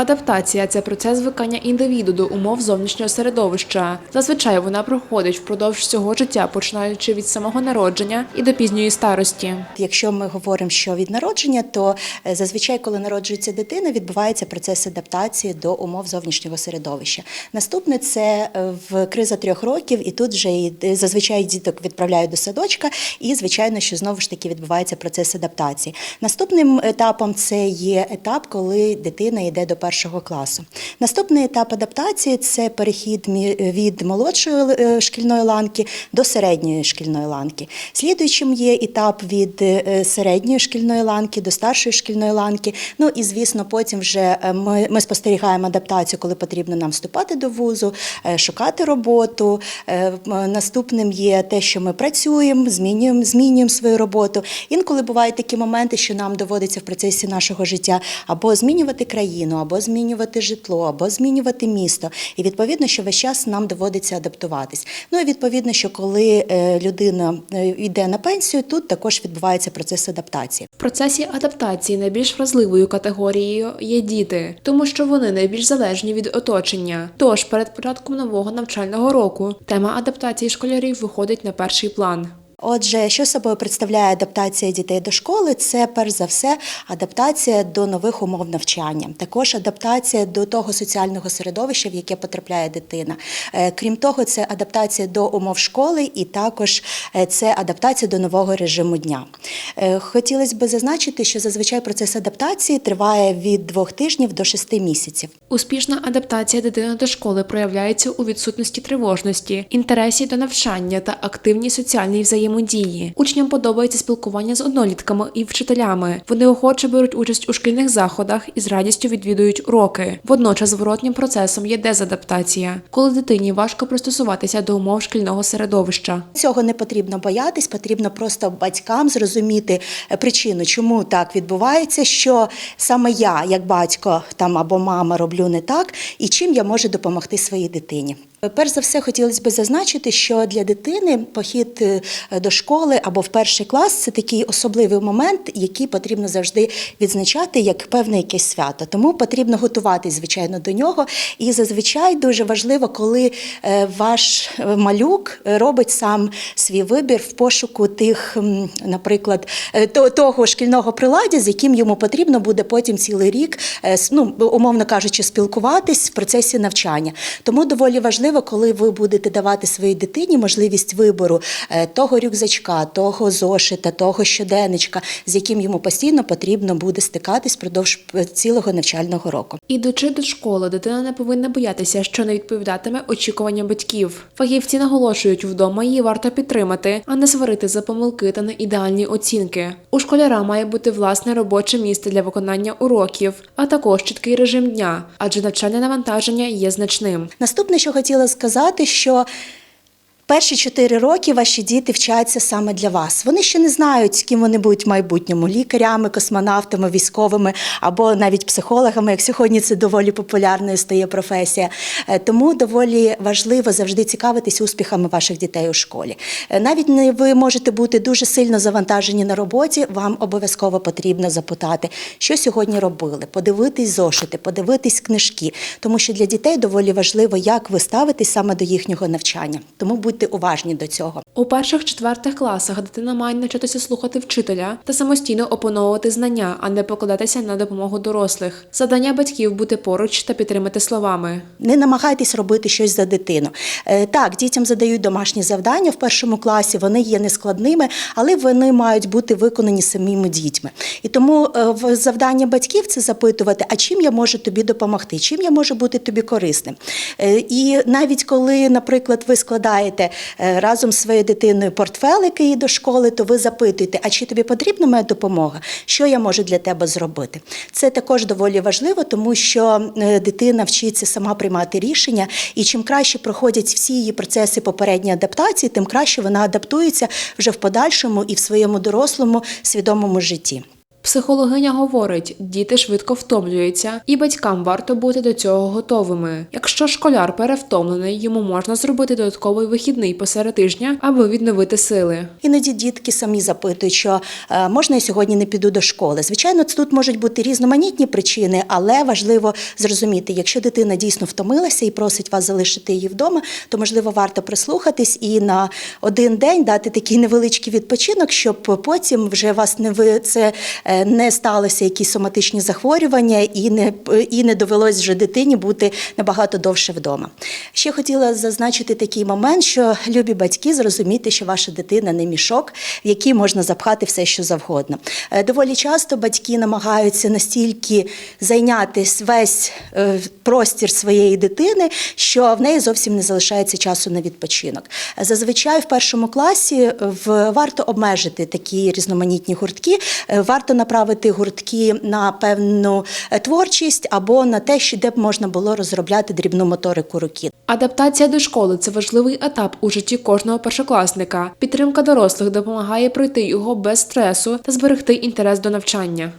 Адаптація це процес звикання індивіду до умов зовнішнього середовища. Зазвичай вона проходить впродовж всього життя, починаючи від самого народження і до пізньої старості. Якщо ми говоримо, що від народження, то е, зазвичай, коли народжується дитина, відбувається процес адаптації до умов зовнішнього середовища. Наступне це е, в криза трьох років, і тут вже е, зазвичай діток відправляють до садочка, і звичайно, що знову ж таки відбувається процес адаптації. Наступним етапом це є етап, коли дитина йде до першого класу. Наступний етап адаптації це перехід від молодшої е, шкільної ланки до середньої шкільної ланки. Слідуючим є етап від е, середньої шкільної ланки до старшої шкільної ланки. Ну і звісно, потім вже е, ми, ми спостерігаємо адаптацію, коли потрібно нам вступати до вузу, шукати роботу. Наступним є те, що ми працюємо, змінюємо, змінюємо свою роботу. Інколи бувають такі моменти, що нам доводиться в процесі нашого життя або змінювати країну, або змінювати житло, або змінювати місто. І відповідно, що весь час нам доводиться адаптуватись. Ну і відповідно, що коли е, людина е, йде на пенсію, тут також відбувається процес адаптації. В процесі адаптації найбільш вразливою категорією є діти, тому що вони найбільш залежні від оточення. Тож перед початком нового навчального року тема адаптації школярів виходить на перший план. Отже, що собою представляє адаптація дітей до школи? Це перш за все адаптація до нових умов навчання, також адаптація до того соціального середовища, в яке потрапляє дитина. Е, Крім того, це адаптація до умов школи, і також е, це адаптація до нового режиму дня. Е, Хотілося б зазначити, що зазвичай процес адаптації триває від двох тижнів до шести місяців. Успішна адаптація дитини до школи проявляється у відсутності тривожності, інтересі до навчання та активній соціальній взаємодії. Учням подобається спілкування з однолітками і вчителями. Вони охоче беруть участь у шкільних заходах і з радістю відвідують уроки. Водночас зворотнім процесом є дезадаптація, коли дитині важко пристосуватися до умов шкільного середовища. Цього не потрібно боятись, потрібно просто батькам зрозуміти е, причину, чому так відбувається, що саме я, як батько там або мама, роблю не так, і чим я можу допомогти своїй дитині. Перш за все, хотілося б зазначити, що для дитини похід е, до школи або в перший клас це такий особливий момент, який потрібно завжди відзначати як певне якесь свято. Тому потрібно готуватись, звичайно, до нього. І зазвичай дуже важливо, коли е, ваш е, малюк робить сам свій вибір в пошуку тих, наприклад, е, того шкільного приладдя, з яким йому потрібно буде потім цілий рік, ну, умовно кажучи, спілкуватись в процесі навчання. Тому доволі важливо, коли ви будете давати своїй дитині можливість вибору того рюкзачка, того зошита, того щоденничка, з яким йому постійно потрібно буде стикатись впродовж е, цілого навчального року. Ідучи до школи, дитина не повинна боятися, що не відповідатиме очікуванням батьків. Фахівці наголошують, вдома її варто підтримати, а не сварити за помилки та неідеальні оцінки. У школяра має бути власне робоче місце для виконання уроків, а також чіткий режим дня, адже навчальне навантаження є значним. Наступне, що хотіла сказати, що перші чотири роки ваші діти вчаться саме для вас. Вони ще не знають, ким вони будуть в майбутньому лікарями, космонавтами, військовими або навіть психологами, як сьогодні це доволі популярною стає професія. Е, Тому доволі важливо завжди цікавитись успіхами ваших дітей у школі. Е, Навіть не ви можете бути дуже сильно завантажені на роботі, вам обов'язково потрібно запитати, що сьогодні робили, подивитись зошити, подивитись книжки, тому що для дітей доволі важливо, як ви ставитесь саме до їхнього навчання. Тому будьте уважні до цього. У перших четвертих класах дитина має навчитися слухати вчителя та самостійно опановувати знання, а не покладатися на допомогу дорослих. Завдання батьків бути поруч та підтримати словами. Не намагайтесь робити щось за дитину. Е, Так, дітям задають домашні завдання в першому класі, вони є нескладними, але вони мають бути виконані самими дітьми. І тому е, в- завдання батьків це запитувати, а чим я можу тобі допомогти, чим я можу бути тобі корисним. Е, І навіть коли, наприклад, ви складаєте разом з своєю дитиною портфелик її до школи, то ви запитуєте, а чи тобі потрібна моя допомога? Що я можу для тебе зробити? Це також доволі важливо, тому що е, дитина вчиться сама приймати рішення, і чим краще проходять всі її процеси попередньої адаптації, тим краще вона адаптується вже в подальшому і в своєму дорослому свідомому житті. Психологиня говорить, діти швидко втомлюються, і батькам варто бути до цього готовими. Якщо школяр перевтомлений, йому можна зробити додатковий вихідний посеред тижня, аби відновити сили. Іноді дітки самі запитують, що е, можна я сьогодні не піду до школи. Звичайно, тут можуть бути різноманітні причини, але важливо зрозуміти, якщо дитина дійсно втомилася і просить вас залишити її вдома, то можливо варто прислухатись і на один день дати такий невеличкий відпочинок, щоб потім вже вас не ви це е, не сталося якісь соматичні захворювання і не і не довелось вже дитині бути набагато довше вдома. Ще хотіла зазначити такий момент, що любі батьки зрозуміти, що ваша дитина не мішок, в який можна запхати все, що завгодно. Е, Доволі часто батьки намагаються настільки зайняти весь е, простір своєї дитини, що в неї зовсім не залишається часу на відпочинок. Зазвичай в першому класі е, варто обмежити такі різноманітні гуртки, варто направити гуртки на певну е, творчість або на те, що де б можна було розробляти дрібну моторику руки. Адаптація до школи це важливий етап у житті кожного першокласника. Підтримка дорослих допомагає пройти його без стресу та зберегти інтерес до навчання.